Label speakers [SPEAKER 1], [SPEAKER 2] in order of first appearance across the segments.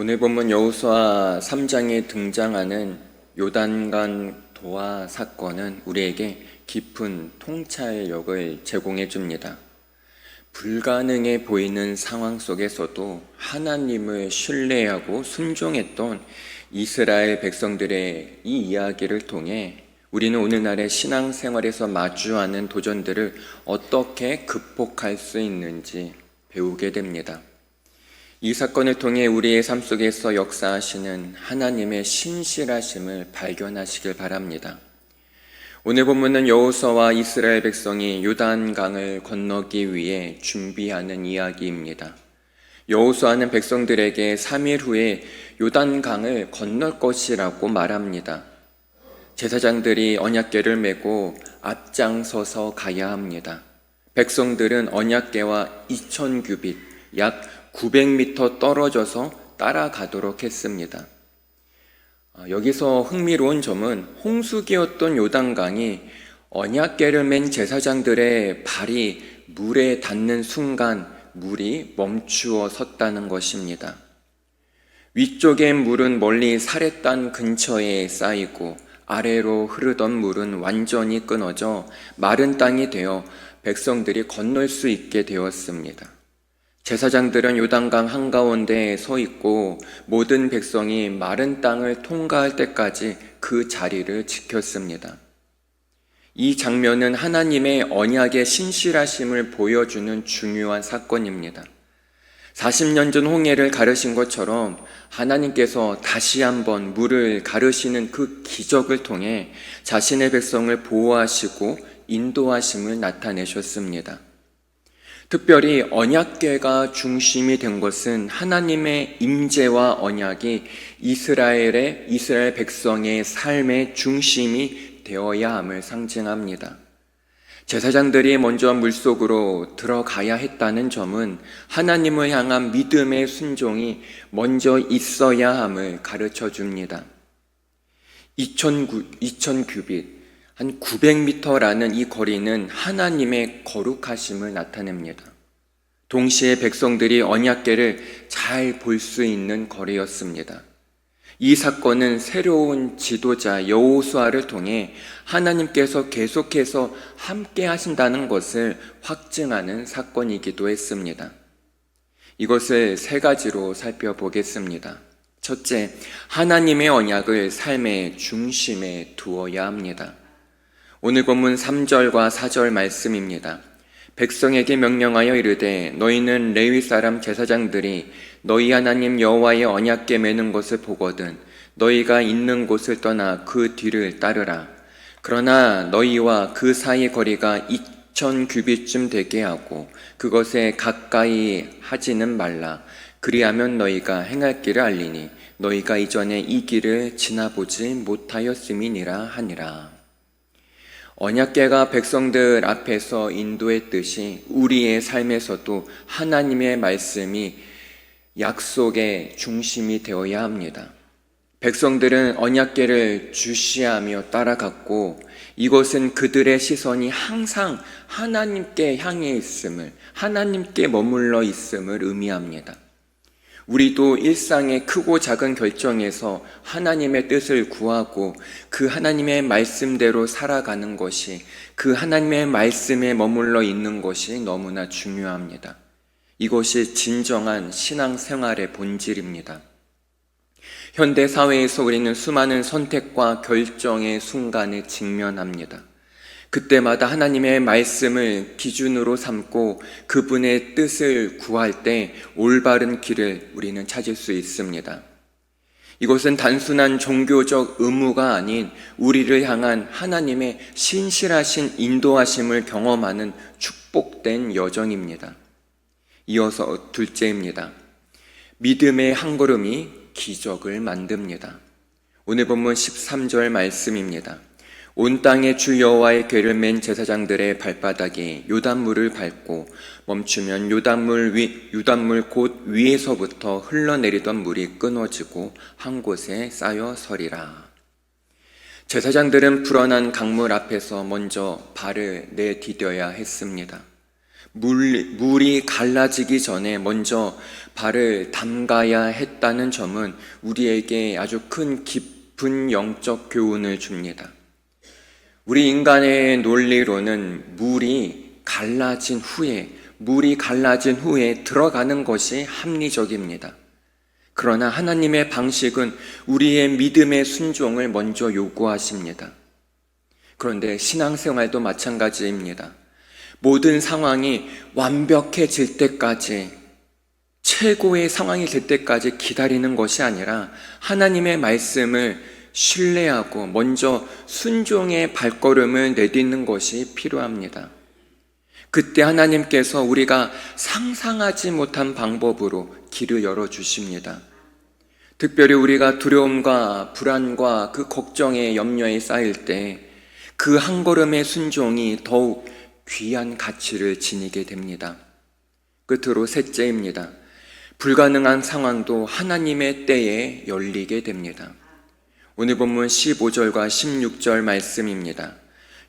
[SPEAKER 1] 오늘 본문 여호수아 3장에 등장하는 요단강 도하 사건은 우리에게 깊은 통찰력을 제공해 줍니다. 불가능해 보이는 상황 속에서도 하나님을 신뢰하고 순종했던 이스라엘 백성들의 이 이야기를 통해 우리는 오늘날의 신앙생활에서 마주하는 도전들을 어떻게 극복할 수 있는지 배우게 됩니다. 이 사건을 통해 우리의 삶 속에서 역사하시는 하나님의 신실하심을 발견하시길 바랍니다. 오늘 본문은 여호수아와 이스라엘 백성이 요단강을 건너기 위해 준비하는 이야기입니다. 여호수아는 백성들에게 3일 후에 요단강을 건널 것이라고 말합니다. 제사장들이 언약궤를 메고 앞장서서 가야 합니다. 백성들은 언약궤와 2천 규빗, 약 900m 떨어져서 따라가도록 했습니다. 아, 여기서 흥미로운 점은 홍수기였던 요단강이 언약궤를 맨 제사장들의 발이 물에 닿는 순간 물이 멈추어 섰다는 것입니다. 위쪽의 물은 멀리 사례단 근처에 쌓이고 아래로 흐르던 물은 완전히 끊어져 마른 땅이 되어 백성들이 건널 수 있게 되었습니다. 제사장들은 요단강 한가운데에 서 있고 모든 백성이 마른 땅을 통과할 때까지 그 자리를 지켰습니다. 이 장면은 하나님의 언약의 신실하심을 보여주는 중요한 사건입니다. 40년 전 홍해를 가르신 것처럼 하나님께서 다시 한번 물을 가르시는 그 기적을 통해 자신의 백성을 보호하시고 인도하심을 나타내셨습니다. 특별히 언약궤가 중심이 된 것은 하나님의 임재와 언약이 이스라엘의 이스라엘 백성의 삶의 중심이 되어야 함을 상징합니다. 제사장들이 먼저 물속으로 들어가야 했다는 점은 하나님을 향한 믿음의 순종이 먼저 있어야 함을 가르쳐 줍니다. 2000, 규빗, 한 900m라는 이 거리는 하나님의 거룩하심을 나타냅니다. 동시에 백성들이 언약궤를 잘 볼 수 있는 거리였습니다. 이 사건은 새로운 지도자 여호수아를 통해 하나님께서 계속해서 함께 하신다는 것을 확증하는 사건이기도 했습니다. 이것을 세 가지로 살펴보겠습니다. 첫째, 하나님의 언약을 삶의 중심에 두어야 합니다. 오늘 본문 3절과 4절 말씀입니다. 백성에게 명령하여 이르되 너희는 레위 사람 제사장들이 너희 하나님 여호와의 언약궤 매는 것을 보거든 너희가 있는 곳을 떠나 그 뒤를 따르라. 그러나 너희와 그 사이 거리가 2천 규빗쯤 되게 하고 그것에 가까이 하지는 말라. 그리하면 너희가 행할 길을 알리니 너희가 이전에 이 길을 지나보지 못하였음이니라 하니라. 언약계가 백성들 앞에서 인도했듯이 우리의 삶에서도 하나님의 말씀이 약속의 중심이 되어야 합니다. 백성들은 언약계를 주시하며 따라갔고 이것은 그들의 시선이 항상 하나님께 향해 있음을, 하나님께 머물러 있음을 의미합니다. 우리도 일상의 크고 작은 결정에서 하나님의 뜻을 구하고 그 하나님의 말씀대로 살아가는 것이 그 하나님의 말씀에 머물러 있는 것이 너무나 중요합니다. 이것이 진정한 신앙생활의 본질입니다. 현대 사회에서 우리는 수많은 선택과 결정의 순간에 직면합니다. 그때마다 하나님의 말씀을 기준으로 삼고 그분의 뜻을 구할 때 올바른 길을 우리는 찾을 수 있습니다. 이것은 단순한 종교적 의무가 아닌 우리를 향한 하나님의 신실하신 인도하심을 경험하는 축복된 여정입니다. 이어서 둘째입니다. 믿음의 한 걸음이 기적을 만듭니다. 오늘 본문 13절 말씀입니다. 온 땅의 주 여호와의 궤를 맨 제사장들의 발바닥이 요단물을 밟고 멈추면 요단물 위 요단물 곧 위에서부터 흘러내리던 물이 끊어지고 한 곳에 쌓여 서리라. 제사장들은 불어난 강물 앞에서 먼저 발을 내디뎌야 했습니다. 물, 물이 갈라지기 전에 먼저 발을 담가야 했다는 점은 우리에게 아주 큰 깊은 영적 교훈을 줍니다. 우리 인간의 논리로는 물이 갈라진 후에, 물이 갈라진 후에 들어가는 것이 합리적입니다. 그러나 하나님의 방식은 우리의 믿음의 순종을 먼저 요구하십니다. 그런데 신앙생활도 마찬가지입니다. 모든 상황이 완벽해질 때까지 최고의 상황이 될 때까지 기다리는 것이 아니라 하나님의 말씀을 신뢰하고 먼저 순종의 발걸음을 내딛는 것이 필요합니다. 그때 하나님께서 우리가 상상하지 못한 방법으로 길을 열어 주십니다. 특별히 우리가 두려움과 불안과 그 걱정의 염려에 쌓일 때 그 한 걸음의 순종이 더욱 귀한 가치를 지니게 됩니다. 끝으로 셋째입니다. 불가능한 상황도 하나님의 때에 열리게 됩니다. 오늘 본문 15절과 16절 말씀입니다.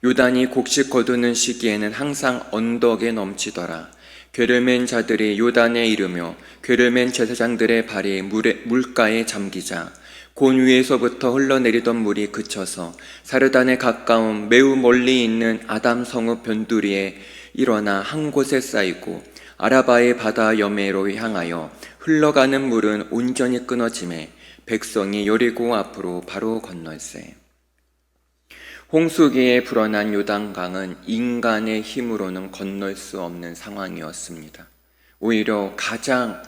[SPEAKER 1] 요단이 곡식 거두는 시기에는 항상 언덕에 넘치더라. 괴를 맨 자들이 요단에 이르며 괴를 맨 제사장들의 발이 물에, 물가에 잠기자 곤 위에서부터 흘러내리던 물이 그쳐서 사르단에 가까운 매우 멀리 있는 아담 성읍 변두리에 일어나 한 곳에 쌓이고 아라바의 바다 여매로 향하여 흘러가는 물은 온전히 끊어짐에 백성이 여리고 앞으로 바로 건널세. 홍수기에 불어난 요단강은 인간의 힘으로는 건널 수 없는 상황이었습니다. 오히려 가장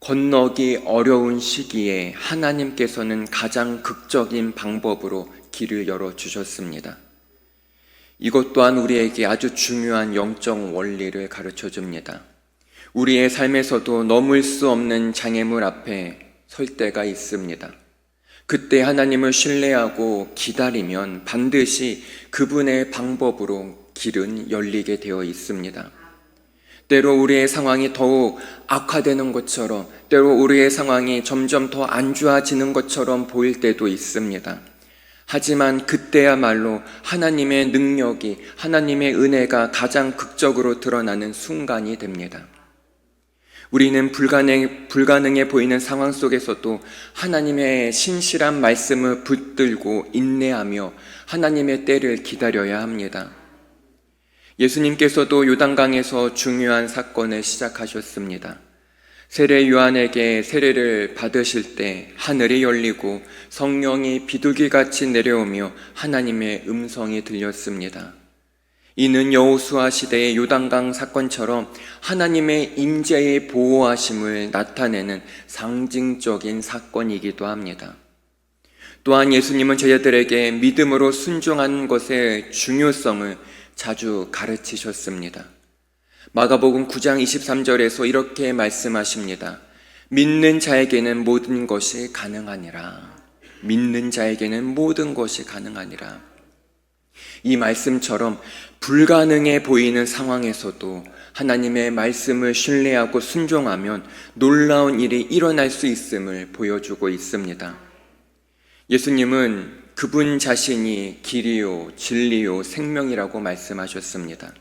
[SPEAKER 1] 건너기 어려운 시기에 하나님께서는 가장 극적인 방법으로 길을 열어 주셨습니다. 이것 또한 우리에게 아주 중요한 영적 원리를 가르쳐 줍니다. 우리의 삶에서도 넘을 수 없는 장애물 앞에 설 때가 있습니다. 그때 하나님을 신뢰하고 기다리면 반드시 그분의 방법으로 길은 열리게 되어 있습니다. 때로 우리의 상황이 더욱 악화되는 것처럼, 때로 우리의 상황이 점점 더 안 좋아지는 것처럼 보일 때도 있습니다. 하지만 그때야말로 하나님의 능력이, 하나님의 은혜가 가장 극적으로 드러나는 순간이 됩니다. 우리는 불가능, 불가능해 보이는 상황 속에서도 하나님의 신실한 말씀을 붙들고 인내하며 하나님의 때를 기다려야 합니다. 예수님께서도 요단강에서 중요한 사건을 시작하셨습니다. 세례 요한에게 세례를 받으실 때 하늘이 열리고 성령이 비둘기같이 내려오며 하나님의 음성이 들렸습니다. 이는 여호수아 시대의 요단강 사건처럼 하나님의 임재의 보호하심을 나타내는 상징적인 사건이기도 합니다. 또한 예수님은 제자들에게 믿음으로 순종하는 것의 중요성을 자주 가르치셨습니다. 마가복음 9장 23절에서 이렇게 말씀하십니다. 믿는 자에게는 모든 것이 가능하니라. 믿는 자에게는 모든 것이 가능하니라. 이 말씀처럼 불가능해 보이는 상황에서도 하나님의 말씀을 신뢰하고 순종하면 놀라운 일이 일어날 수 있음을 보여주고 있습니다. 예수님은 그분 자신이 길이요, 진리요, 생명이라고 말씀하셨습니다.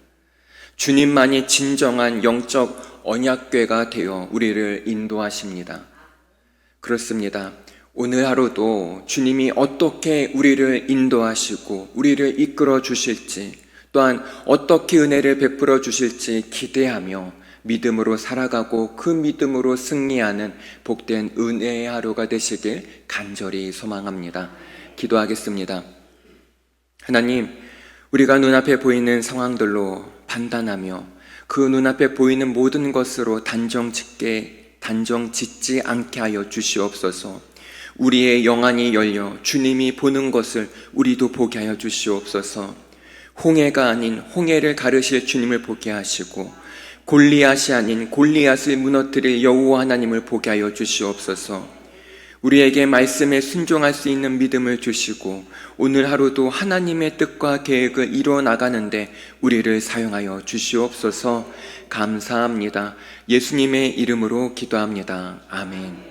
[SPEAKER 1] 주님만이 진정한 영적 언약궤가 되어 우리를 인도하십니다. 그렇습니다. 오늘 하루도 주님이 어떻게 우리를 인도하시고 우리를 이끌어 주실지 또한 어떻게 은혜를 베풀어 주실지 기대하며 믿음으로 살아가고 그 믿음으로 승리하는 복된 은혜의 하루가 되시길 간절히 소망합니다. 기도하겠습니다. 하나님, 우리가 눈앞에 보이는 상황들로 판단하며 그 눈앞에 보이는 모든 것으로 단정 짓게, 단정 짓지 않게 하여 주시옵소서. 우리의 영안이 열려 주님이 보는 것을 우리도 보게 하여 주시옵소서. 홍해가 아닌 홍해를 가르실 주님을 보게 하시고 골리앗이 아닌 골리앗을 무너뜨릴 여호와 하나님을 보게 하여 주시옵소서. 우리에게 말씀에 순종할 수 있는 믿음을 주시고 오늘 하루도 하나님의 뜻과 계획을 이루어 나가는데 우리를 사용하여 주시옵소서. 감사합니다. 예수님의 이름으로 기도합니다. 아멘.